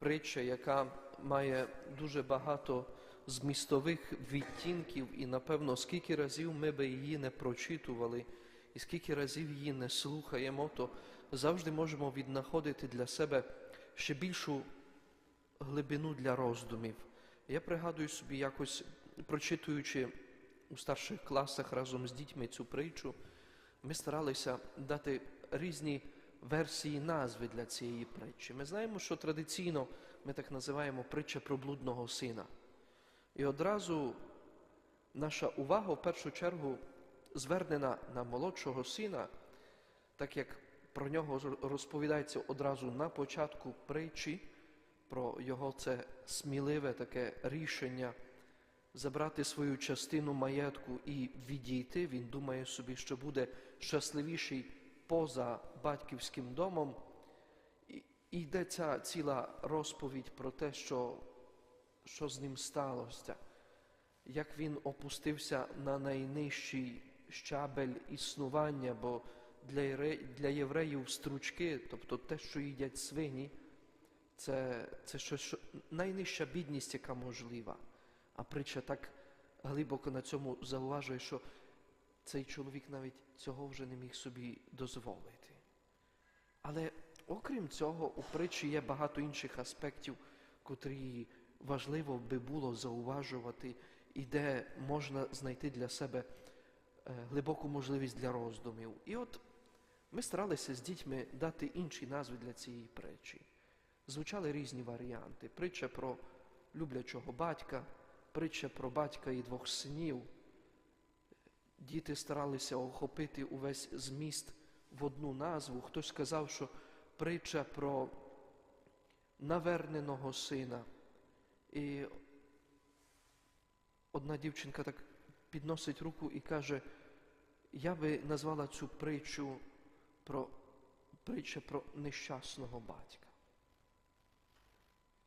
притча, яка має дуже багато змістових відтінків, і напевно, скільки разів ми би її не прочитували, і скільки разів її не слухаємо, то завжди можемо віднаходити для себе ще більшу глибину для роздумів. Я пригадую собі, якось прочитуючи у старших класах разом з дітьми цю притчу, ми старалися дати різні версії назви для цієї притчі. Ми знаємо, що традиційно ми так називаємо притча про блудного сина. І одразу наша увага в першу чергу звернена на молодшого сина, так як про нього розповідається одразу на початку притчі, про його це сміливе таке рішення забрати свою частину маєтку і відійти. Він думає собі, що буде щасливіший поза батьківським домом. І ця ціла розповідь про те, що, що з ним сталося, як він опустився на найнижчий щабель існування, бо для, для євреїв стручки, тобто те, що їдять свині, це, це щось, що найнижча бідність, яка можлива. А притча так глибоко на цьому зауважує, що цей чоловік навіть цього вже не міг собі дозволити. Але окрім цього, у притчі є багато інших аспектів, котрі важливо би було зауважувати, і де можна знайти для себе е, глибоку можливість для роздумів. І от ми старалися з дітьми дати інші назви для цієї притчі. Звучали різні варіанти. Притча про люблячого батька, притча про батька і двох синів. Діти старалися охопити увесь зміст в одну назву. Хтось сказав, що притча про наверненого сина. І одна дівчинка так підносить руку і каже, я би назвала цю притчу про притча про нещасного батька.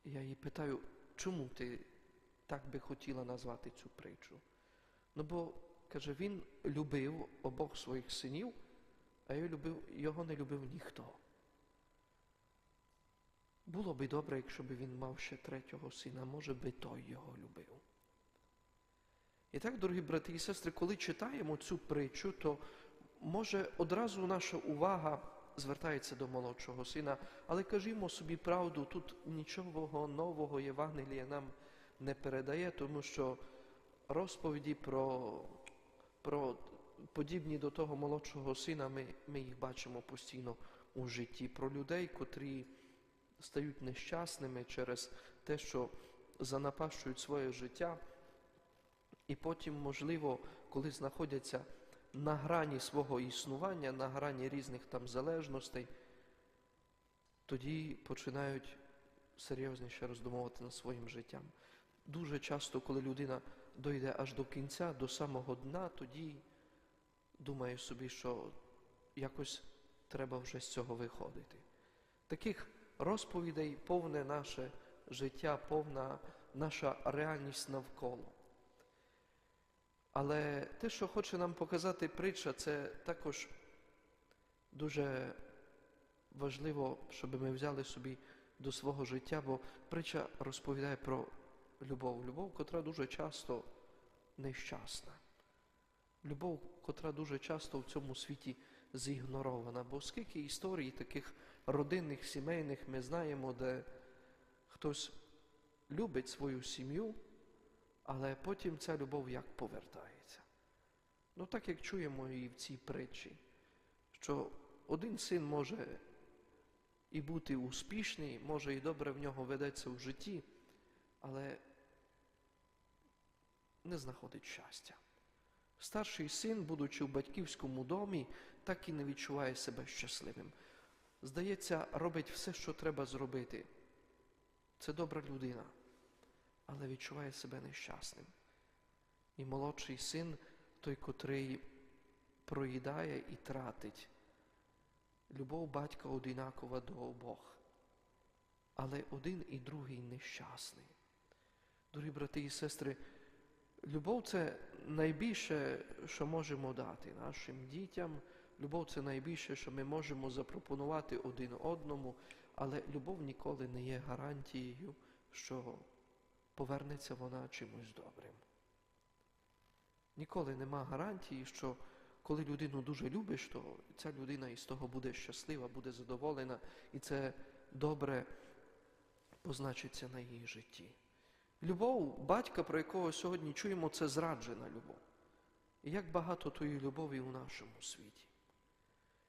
Я її питаю, чому ти так би хотіла назвати цю притчу? Ну бо, каже, він любив обох своїх синів, а я любив, його не любив ніхто. Було би добре, якщо б він мав ще третього сина, може би той його любив. І так, дорогі брати і сестри, коли читаємо цю притчу, то може одразу наша увага звертається до молодшого сина, але кажімо собі правду, тут нічого нового Євангелія нам не передає, тому що розповіді про, про подібні до того молодшого сина, ми, ми їх бачимо постійно у житті, про людей, котрі стають нещасними через те, що занапащують своє життя, і потім, можливо, коли знаходяться на грані свого існування, на грані різних там залежностей, тоді починають серйозніше роздумувати над своїм життям. Дуже часто, коли людина дойде аж до кінця, до самого дна, тоді думає собі, що якось треба вже з цього виходити. Таких розповідей повне наше життя, повна наша реальність навколо. Але те, що хоче нам показати притча, це також дуже важливо, щоб ми взяли собі до свого життя, бо притча розповідає про любов. Любов, котра дуже часто нещасна. Любов, котра дуже часто в цьому світі зігнорована. Бо скільки історій таких родинних, сімейних ми знаємо, де хтось любить свою сім'ю, але потім ця любов як повертається. Ну так як чуємо і в цій притчі, що один син може і бути успішний, може і добре в нього ведеться в житті, але не знаходить щастя. Старший син, будучи в батьківському домі, так і не відчуває себе щасливим. Здається, робить все, що треба зробити. Це добра людина, але відчуває себе нещасним. І молодший син, той, котрий проїдає і тратить. Любов батька одинакова до обох, але один і другий нещасний. Дорогі брати і сестри, любов це найбільше, що можемо дати нашим дітям. Любов це найбільше, що ми можемо запропонувати один одному, але любов ніколи не є гарантією, що повернеться вона чимось добрим. Ніколи нема гарантії, що коли людину дуже любиш, то ця людина із того буде щаслива, буде задоволена, і це добре позначиться на її житті. Любов батька, про якого сьогодні чуємо, це зраджена любов. І як багато тої любові у нашому світі.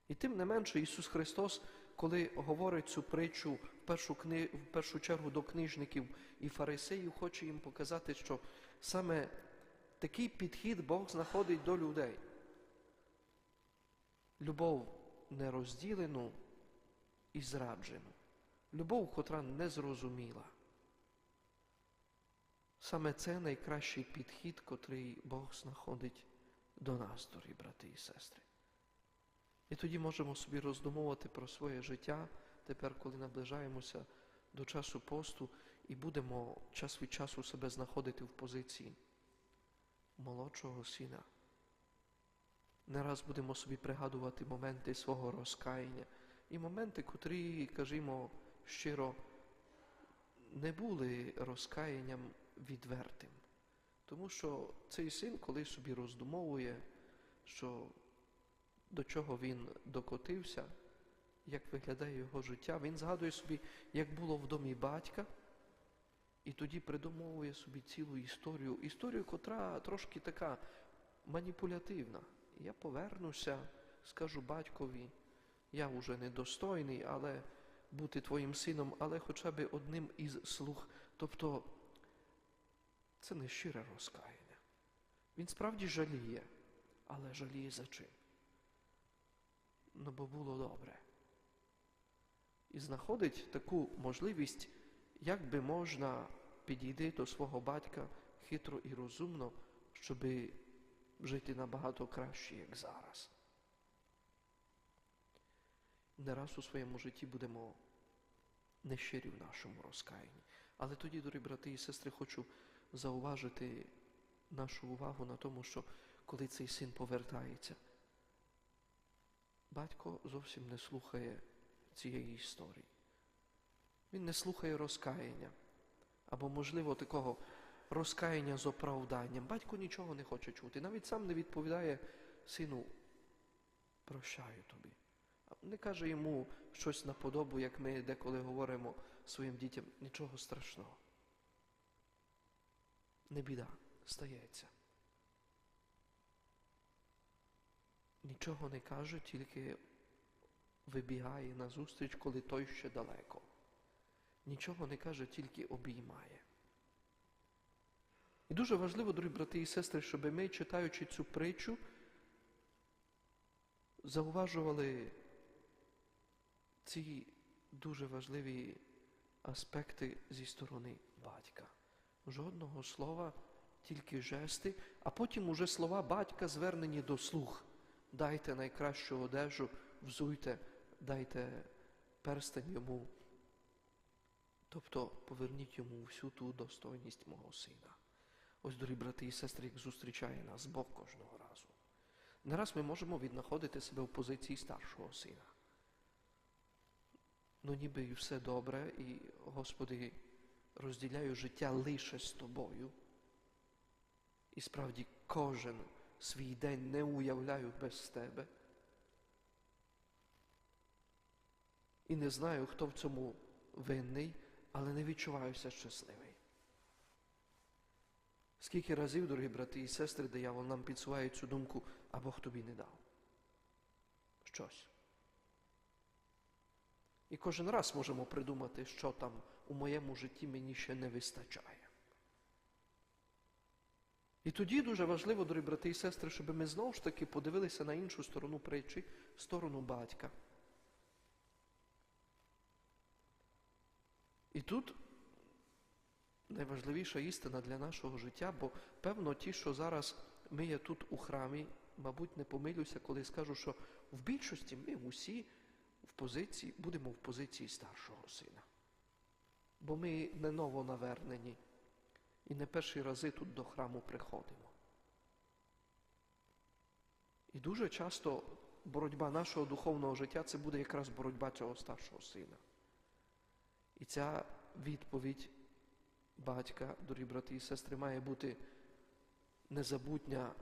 І тим не менше Ісус Христос, коли говорить цю притчу в першу, кни... в першу чергу до книжників і фарисеїв, хоче їм показати, що саме такий підхід Бог знаходить до людей. Любов нерозділену і зраджену. Любов, котра не зрозуміла. Саме це найкращий підхід, котрий Бог знаходить до нас, дорогі брати і сестри. І тоді можемо собі роздумовувати про своє життя, тепер, коли наближаємося до часу посту і будемо час від часу себе знаходити в позиції молодшого сина. Не раз будемо собі пригадувати моменти свого розкаяння і моменти, котрі, кажімо щиро, не були розкаянням відвертим. Тому що цей син, коли собі роздумовує, що до чого він докотився, як виглядає його життя, він згадує собі, як було в домі батька, і тоді придумовує собі цілу історію, історію, котра трошки така маніпулятивна. Я повернуся, скажу батькові, я вже недостойний, але бути твоїм сином, але хоча б одним із слуг. Тобто це не щире розкаяння. Він справді жаліє, але жаліє за чим? Ну, бо було добре. І знаходить таку можливість, як би можна підійти до свого батька хитро і розумно, щоб жити набагато краще, як зараз. Не раз у своєму житті будемо нещирі в нашому розкаянні. Але тоді, дорогі брати і сестри, хочу зауважити нашу увагу на тому, що коли цей син повертається, батько зовсім не слухає цієї історії. Він не слухає розкаяння або, можливо, такого розкаяння з оправданням. Батько нічого не хоче чути. Навіть сам не відповідає сину, прощаю тобі. Не каже йому щось наподобу, як ми деколи говоримо своїм дітям, нічого страшного. Не біда, стається. Нічого не каже, тільки вибігає назустріч, коли той ще далеко. Нічого не каже, тільки обіймає. І дуже важливо, дорогі брати і сестри, щоб ми, читаючи цю притчу, зауважували ці дуже важливі аспекти зі сторони батька. Жодного слова, тільки жести, а потім уже слова батька звернені до слуг. Дайте найкращу одежу, взуйте, дайте перстень йому. Тобто поверніть йому всю ту достойність мого сина. Ось, дорогі брати і сестри, як зустрічає нас Бог кожного разу. Не раз ми можемо віднаходити себе в позиції старшого сина. Ну ніби і все добре, і, Господи, розділяю життя лише з тобою. І справді кожен свій день не уявляю без тебе. І не знаю, хто в цьому винний, але не відчуваюся щасливий. Скільки разів, дорогі брати і сестри, диявол нам підсуває цю думку, а Бог тобі не дав. Щось. І кожен раз можемо придумати, що там у моєму житті мені ще не вистачає. І тоді дуже важливо, дорогі брати і сестри, щоб ми знову ж таки подивилися на іншу сторону притчі, сторону батька. І тут найважливіша істина для нашого життя, бо певно ті, що зараз ми є тут у храмі, мабуть, не помилюся, коли скажу, що в більшості ми усі в позиції, будемо в позиції старшого сина. Бо ми не новонавернені і не перші рази тут до храму приходимо. І дуже часто боротьба нашого духовного життя це буде якраз боротьба цього старшого сина. І ця відповідь батька, дорогі брати і сестри, має бути незабутня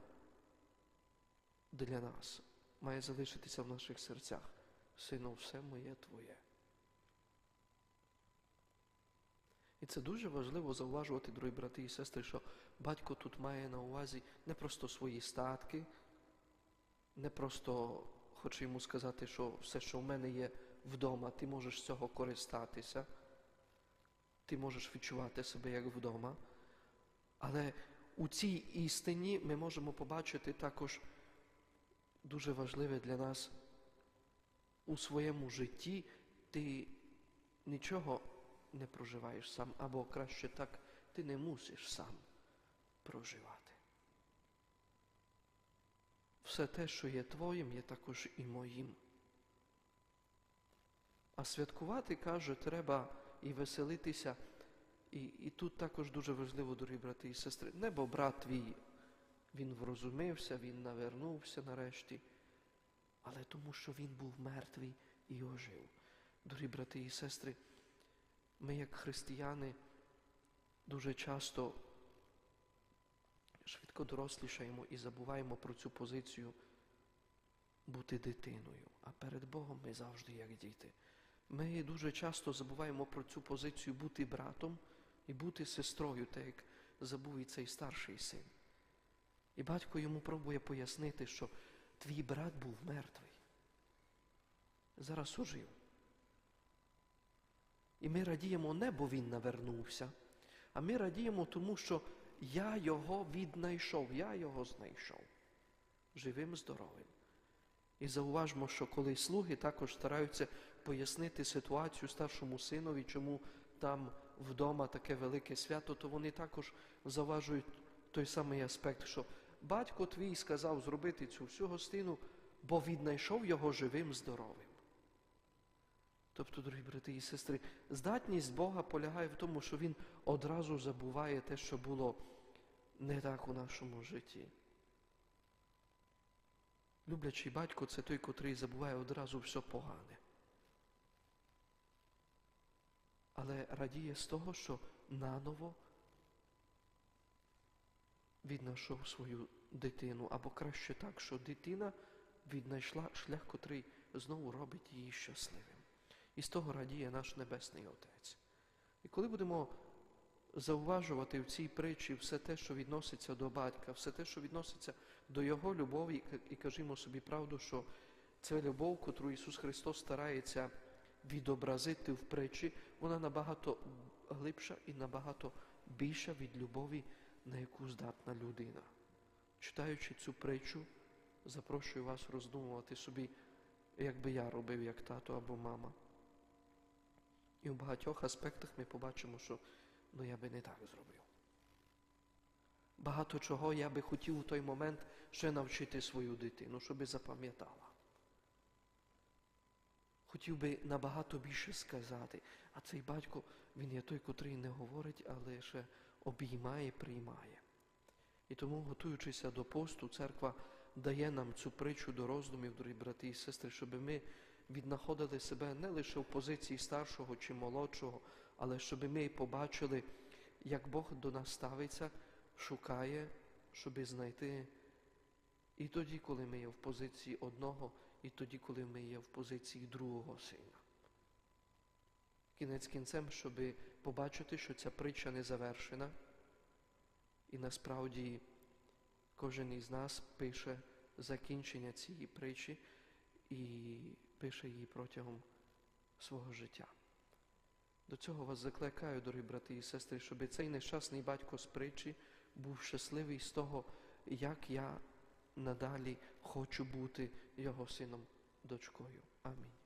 для нас, має залишитися в наших серцях. Сину, все моє Твоє. І це дуже важливо зауважувати, дорогі брати і сестри, що батько тут має на увазі не просто свої статки, не просто хоче йому сказати, що все, що в мене є вдома, ти можеш з цього користатися, ти можеш відчувати себе як вдома. Але у цій істині ми можемо побачити також дуже важливе для нас у своєму житті ти нічого не проживаєш сам, або краще так, ти не мусиш сам проживати. Все те, що є твоїм, є також і моїм. А святкувати, каже, треба і веселитися. І, і тут також дуже важливо, дорогі брати і сестри, не бо брат твій, він врозумився, він навернувся нарешті, але тому, що він був мертвий і ожив. Дорогі брати і сестри, ми, як християни, дуже часто швидко дорослішаємо і забуваємо про цю позицію бути дитиною, а перед Богом ми завжди як діти. Ми дуже часто забуваємо про цю позицію бути братом і бути сестрою, так як забув і цей старший син. І батько йому пробує пояснити, що твій брат був мертвий. Зараз ожив. І ми радіємо не, бо він навернувся, а ми радіємо тому, що я його віднайшов, я його знайшов. Живим, здоровим. І зауважмо, що коли слуги також стараються пояснити ситуацію старшому синові, чому там вдома таке велике свято, то вони також заважують той самий аспект, що батько твій сказав зробити цю всю гостину, бо віднайшов його живим, здоровим. Тобто, дорогі брати і сестри, здатність Бога полягає в тому, що Він одразу забуває те, що було не так у нашому житті. Люблячий батько це той, котрий забуває одразу все погане. Але радіє з того, що наново віднайшов свою дитину, або краще так, що дитина віднайшла шлях, котрий знову робить її щасливим. І з того радіє наш Небесний Отець. І коли будемо зауважувати в цій притчі все те, що відноситься до батька, все те, що відноситься до Його любові, і кажімо собі правду, що ця любов, котру Ісус Христос старається відобразити в притчі, вона набагато глибша і набагато більша від любові, на яку здатна людина. Читаючи цю притчу, запрошую вас роздумувати собі, як би я робив, як тато або мама. І в багатьох аспектах ми побачимо, що ну я би не так зробив. Багато чого я би хотів у той момент ще навчити свою дитину, щоб запам'ятала. Хотів би набагато більше сказати, а цей батько, він є той, котрий не говорить, але ще обіймає, приймає. І тому, готуючися до посту, церква дає нам цю притчу до роздумів, дорогі брати і сестри, щоб ми віднаходили себе не лише в позиції старшого чи молодшого, але щоб ми побачили, як Бог до нас ставиться, шукає, щоб знайти і тоді, коли ми є в позиції одного, і тоді, коли ми є в позиції другого сина. Кінець кінцем, щоб побачити, що ця притча не завершена, і насправді кожен із нас пише закінчення цієї притчі і пише її протягом свого життя. До цього вас закликаю, дорогі брати і сестри, щоб цей нещасний батько з притчі був щасливий з того, як я надалі хочу бути його сином, дочкою. Амінь.